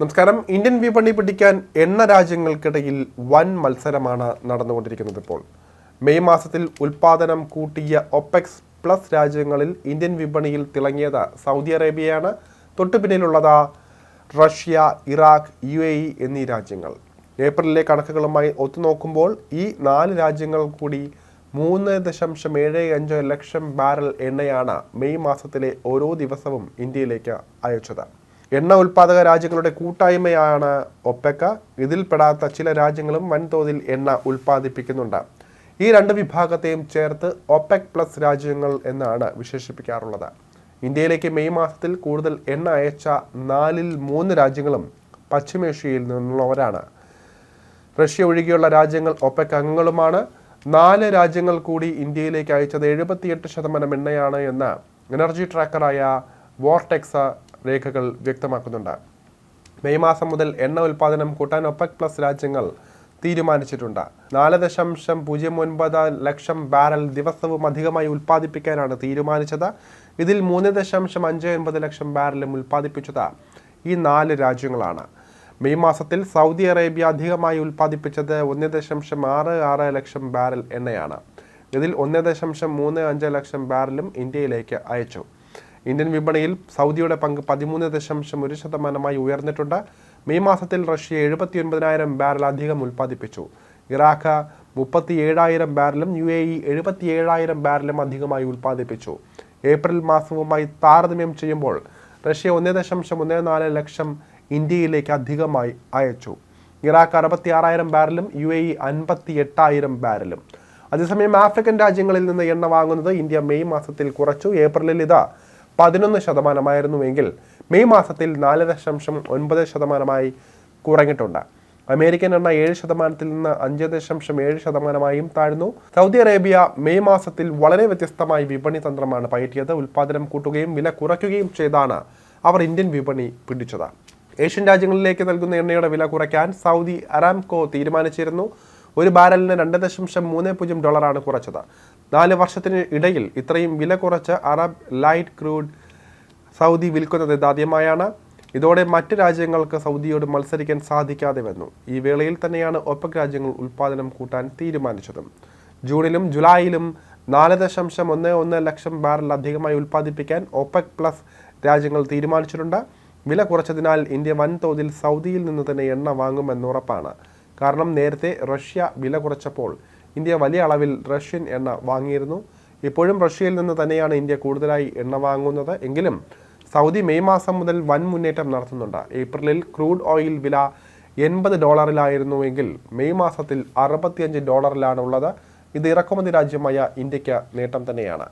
നമസ്കാരം. ഇന്ത്യൻ വിപണി പിടിക്കാൻ എണ്ണ രാജ്യങ്ങൾക്കിടയിൽ വൻ മത്സരമാണ് നടന്നുകൊണ്ടിരിക്കുന്നത് ഇപ്പോൾ. മെയ് മാസത്തിൽ ഉൽപാദനം കൂട്ടിയ ഒപ്പെക്സ് പ്ലസ് രാജ്യങ്ങളിൽ ഇന്ത്യൻ വിപണിയിൽ തിളങ്ങിയത് സൗദി അറേബ്യയാണ്. തൊട്ടു പിന്നിലുള്ളത് Russia Iraq U A E എന്നീ രാജ്യങ്ങൾ. ഏപ്രിലിലെ കണക്കുകളുമായി ഒത്തുനോക്കുമ്പോൾ ഈ നാല് രാജ്യങ്ങൾ കൂടി മൂന്ന് ദശാംശം ഏഴ് അഞ്ച് ലക്ഷം ബാരൽ എണ്ണയാണ് മെയ് മാസത്തിലെ ഓരോ ദിവസവും ഇന്ത്യയിലേക്ക് അയച്ചത്. എണ്ണ ഉൽപാദക രാജ്യങ്ങളുടെ കൂട്ടായ്മയാണ് ഒപ്പക്ക ഇതിൽപ്പെടാത്ത ചില രാജ്യങ്ങളും വൻതോതിൽ എണ്ണ ഉൽപ്പാദിപ്പിക്കുന്നുണ്ട്. ഈ രണ്ട് വിഭാഗത്തെയും ചേർത്ത് ഒപെക് പ്ലസ് രാജ്യങ്ങൾ എന്നാണ് വിശേഷിപ്പിക്കാറുള്ളത്. ഇന്ത്യയിലേക്ക് മെയ് മാസത്തിൽ കൂടുതൽ എണ്ണ അയച്ച നാലിൽ മൂന്ന് രാജ്യങ്ങളും പശ്ചിമേഷ്യയിൽ നിന്നുള്ളവരാണ്. റഷ്യ ഒഴികെയുള്ള രാജ്യങ്ങൾ ഒപെക് അംഗങ്ങളുമാണ്. നാല് രാജ്യങ്ങൾ കൂടി ഇന്ത്യയിലേക്ക് അയച്ചത് എഴുപത്തിയെട്ട് ശതമാനം എണ്ണയാണ് എന്ന് എനർജി ട്രാക്കറായ വോർടെക്സ് രേഖകൾ വ്യക്തമാക്കുന്നുണ്ട്. മെയ് മാസം മുതൽ എണ്ണ ഉൽപ്പാദനം കൂട്ടാൻ ഒപ്പക് പ്ലസ് രാജ്യങ്ങൾ തീരുമാനിച്ചിട്ടുണ്ട്. നാല് ദശാംശം പൂജ്യം ഒൻപത് ലക്ഷം ബാരൽ ദിവസവും അധികമായി ഉൽപ്പാദിപ്പിക്കാനാണ് തീരുമാനിച്ചത്. ഇതിൽ മൂന്ന് ദശാംശം അഞ്ച് ഒൻപത് ലക്ഷം ബാരലും ഉൽപ്പാദിപ്പിച്ചത് ഈ നാല് രാജ്യങ്ങളാണ്. മെയ് മാസത്തിൽ സൗദി അറേബ്യ അധികമായി ഉൽപ്പാദിപ്പിച്ചത് ഒന്ന് ദശാംശം ആറ് ആറ് ലക്ഷം ബാരൽ എണ്ണയാണ്. ഇതിൽ ഒന്ന് ദശാംശം മൂന്ന് അഞ്ച് ലക്ഷം ബാരലും ഇന്ത്യയിലേക്ക് അയച്ചു. ഇന്ത്യൻ വിപണിയിൽ സൗദിയുടെ പങ്ക് പതിമൂന്ന് ദശാംശം ഒരു ശതമാനമായി ഉയർന്നിട്ടുണ്ട്. മെയ് മാസത്തിൽ റഷ്യ എഴുപത്തി ഒൻപതിനായിരം ബാരൽ അധികം ഉൽപ്പാദിപ്പിച്ചു. ഇറാഖ് മുപ്പത്തി ഏഴായിരം ബാരലും യു എ ഇ എഴുപത്തി ഏഴായിരം ബാരലും അധികമായി ഉൽപ്പാദിപ്പിച്ചു. ഏപ്രിൽ മാസവുമായി താരതമ്യം ചെയ്യുമ്പോൾ റഷ്യ ഒന്ന് ദശാംശം ഒന്ന് നാല് ലക്ഷം ഇന്ത്യയിലേക്ക് അധികമായി അയച്ചു. ഇറാഖ് അറുപത്തി ആറായിരം ബാരലും യു എ ഇ അൻപത്തി എട്ടായിരം ബാരലും. അതേസമയം ആഫ്രിക്കൻ രാജ്യങ്ങളിൽ നിന്ന് എണ്ണ വാങ്ങുന്നത് ഇന്ത്യ മെയ് മാസത്തിൽ കുറച്ചു. ഏപ്രിലിൽ ഇത് പതിനൊന്ന് ശതമാനമായിരുന്നുവെങ്കിൽ മെയ് മാസത്തിൽ നാല് ദശാംശം ഒൻപത് ശതമാനമായി കുറഞ്ഞിട്ടുണ്ട്. അമേരിക്കൻ എണ്ണ ഏഴ് ശതമാനത്തിൽ നിന്ന് അഞ്ച് ദശാംശം ഏഴ് ശതമാനമായും താഴ്ന്നു. സൗദി അറേബ്യ മെയ് മാസത്തിൽ വളരെ വ്യത്യസ്തമായി വിപണി തന്ത്രമാണ് പയറ്റിയത്. ഉൽപ്പാദനം കൂട്ടുകയും വില കുറയ്ക്കുകയും ചെയ്താണ് അവർ ഇന്ത്യൻ വിപണി പിടിച്ചത്. ഏഷ്യൻ രാജ്യങ്ങളിലേക്ക് നൽകുന്ന എണ്ണയുടെ വില കുറയ്ക്കാൻ സൗദി അറാംകോ തീരുമാനിച്ചിരുന്നു. ഒരു ബാരലിന് രണ്ട് ദശാംശം മൂന്ന് പൂജ്യം ഡോളറാണ് കുറച്ചത്. നാല് വർഷത്തിന് ഇടയിൽ ഇത്രയും വില കുറച്ച് അറബ് ലൈറ്റ് ക്രൂഡ് സൗദി വിൽക്കുന്നത് ഇതാദ്യമായാണ് ഇതോടെ മറ്റ് രാജ്യങ്ങൾക്ക് സൗദിയോട് മത്സരിക്കാൻ സാധിക്കാതെ വന്നു. ഈ വേളയിൽ തന്നെയാണ് ഒപ്പക് രാജ്യങ്ങൾ ഉൽപ്പാദനം കൂട്ടാൻ തീരുമാനിച്ചതും. ജൂണിലും ജൂലൈയിലും നാല് ദശാംശം ഒന്ന് ഒന്ന് ലക്ഷം ബാരൽ അധികമായി ഉൽപ്പാദിപ്പിക്കാൻ ഒപ്പക് പ്ലസ് രാജ്യങ്ങൾ തീരുമാനിച്ചിട്ടുണ്ട്. വില കുറച്ചതിനാൽ ഇന്ത്യ വൻതോതിൽ സൗദിയിൽ നിന്ന് തന്നെ എണ്ണ വാങ്ങുമെന്നുറപ്പാണ് കാരണം നേരത്തെ റഷ്യ വില കുറച്ചപ്പോൾ ഇന്ത്യ വലിയ അളവിൽ റഷ്യൻ എണ്ണ വാങ്ങിയിരുന്നു. ഇപ്പോഴും റഷ്യയിൽ നിന്ന് തന്നെയാണ് ഇന്ത്യ കൂടുതലായി എണ്ണ വാങ്ങുന്നത്. എങ്കിലും സൗദി മെയ് മാസം മുതൽ വൻ മുന്നേറ്റം നടത്തുന്നുണ്ട്. ഏപ്രിലിൽ ക്രൂഡ് ഓയിൽ വില എൺപത് ഡോളറിലായിരുന്നുവെങ്കിൽ മെയ് മാസത്തിൽ അറുപത്തിയഞ്ച് ഡോളറിലാണ് ഉള്ളത് ഇത് ഇറക്കുമതി രാജ്യമായ ഇന്ത്യയ്ക്ക് നേട്ടം തന്നെയാണ്.